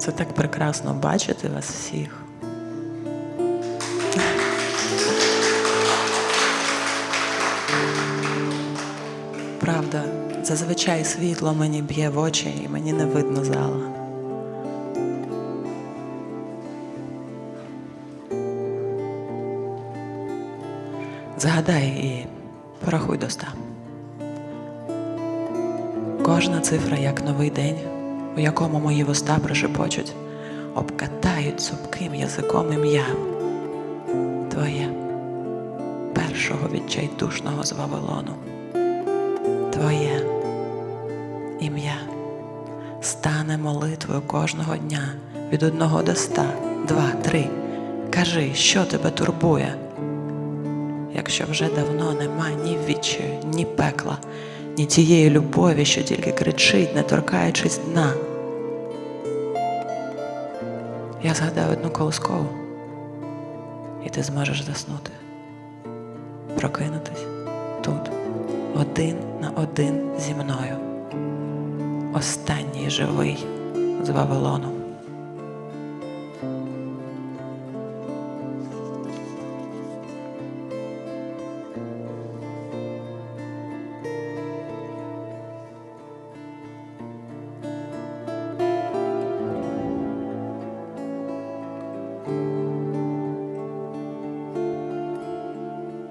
Це так прекрасно бачити вас всіх. Правда, зазвичай світло мені б'є в очі і мені не видно зала. Згадай і порахуй до ста. Кожна цифра як новий день, у якому мої вуста прошепочуть, обкатають цупким язиком ім'я Твоє першого відчайдушного з Вавилону. Твоє ім'я стане молитвою кожного дня від одного до ста, два, три. Кажи, що тебе турбує, якщо вже давно нема ні відчаю, ні пекла, ні тієї любові, що тільки кричить, не торкаючись дна. Я згадаю одну колоскову, і ти зможеш заснути, прокинутись тут, один на один зі мною. Останній живий з Вавилону.